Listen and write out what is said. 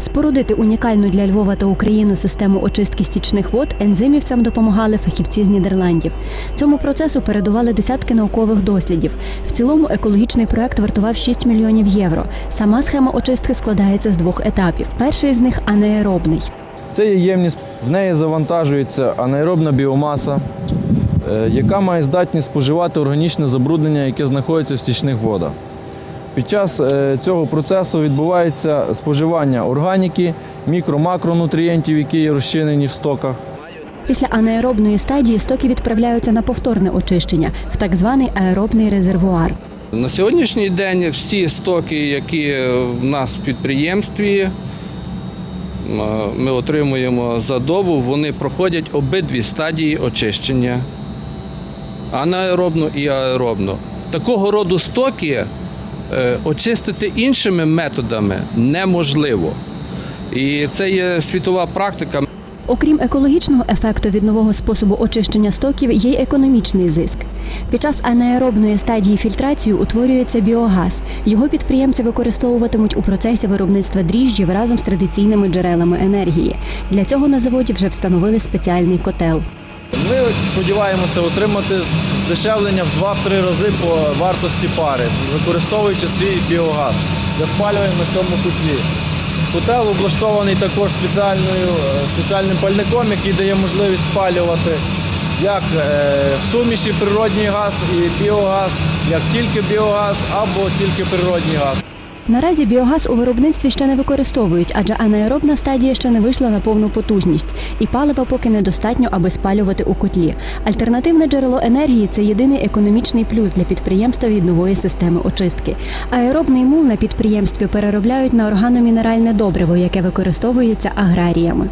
Спорудити унікальну для Львова та України систему очистки стічних вод ензимівцям допомагали фахівці з Нідерландів. Цьому процесу передували десятки наукових дослідів. В цілому екологічний проект вартував 6 мільйонів євро. Сама схема очистки складається з двох етапів. Перший з них анаеробний. Це є ємність, в неї завантажується анаеробна біомаса, е, яка має здатність споживати органічне забруднення, яке знаходиться в стічних водах. Під час е, цього процесу відбувається споживання органіки, мікро-макронутрієнтів, які є розчинені в стоках. Після анаеробної стадії стоки відправляються на повторне очищення в так званий аеробний резервуар. На сьогоднішній день всі стоки, які в нас в підприємстві е, ми отримуємо за добу, вони проходять обидві стадії очищення анаеробну і аеробну. Такого роду стоки очистити іншими методами неможливо. І це є світова практика. Окрім екологічного ефекту від нового способу очищення стоків, є й економічний зиск. Під час анаеробної стадії фільтрації утворюється біогаз. Його підприємці використовуватимуть у процесі виробництва дріжджів разом з традиційними джерелами енергії. Для цього на заводі вже встановили спеціальний котел. Ми сподіваємося отримати здешевлення в 2-3 рази по вартості пари, використовуючи свій біогаз для спалювання на цьому котлі. Котел облаштований також е, спеціальним пальником, який дає можливість спалювати як е, в суміші природній газ і біогаз, як тільки біогаз або тільки природній газ. Наразі біогаз у виробництві ще не використовують, адже анаеробна стадія ще не вийшла на повну потужність, і палива поки недостатньо, аби спалювати у котлі. Альтернативне джерело енергії це єдиний економічний плюс для підприємства від нової системи очистки. Аеробний мул на підприємстві переробляють на органомінеральне добриво, яке використовується аграріями.